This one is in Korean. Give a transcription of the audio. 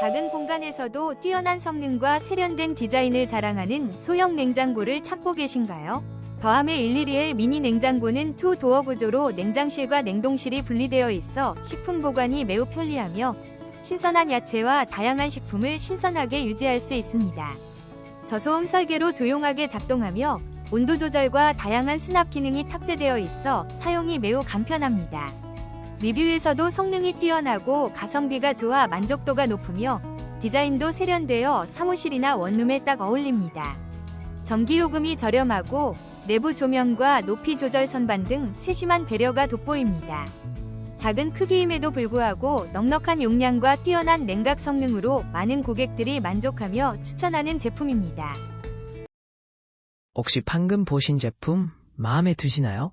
작은 공간에서도 뛰어난 성능과 세련된 디자인을 자랑하는 소형 냉장고를 찾고 계신가요? 더함의 112L 미니 냉장고는 투 도어 구조로 냉장실과 냉동실이 분리되어 있어 식품 보관이 매우 편리하며 신선한 야채와 다양한 식품을 신선하게 유지할 수 있습니다. 저소음 설계로 조용하게 작동하며 온도 조절과 다양한 수납 기능이 탑재되어 있어 사용이 매우 간편합니다. 리뷰에서도 성능이 뛰어나고 가성비가 좋아 만족도가 높으며 디자인도 세련되어 사무실이나 원룸에 딱 어울립니다. 전기요금이 저렴하고 내부 조명과 높이 조절 선반 등 세심한 배려가 돋보입니다. 작은 크기임에도 불구하고 넉넉한 용량과 뛰어난 냉각 성능으로 많은 고객들이 만족하며 추천하는 제품입니다. 혹시 방금 보신 제품 마음에 드시나요?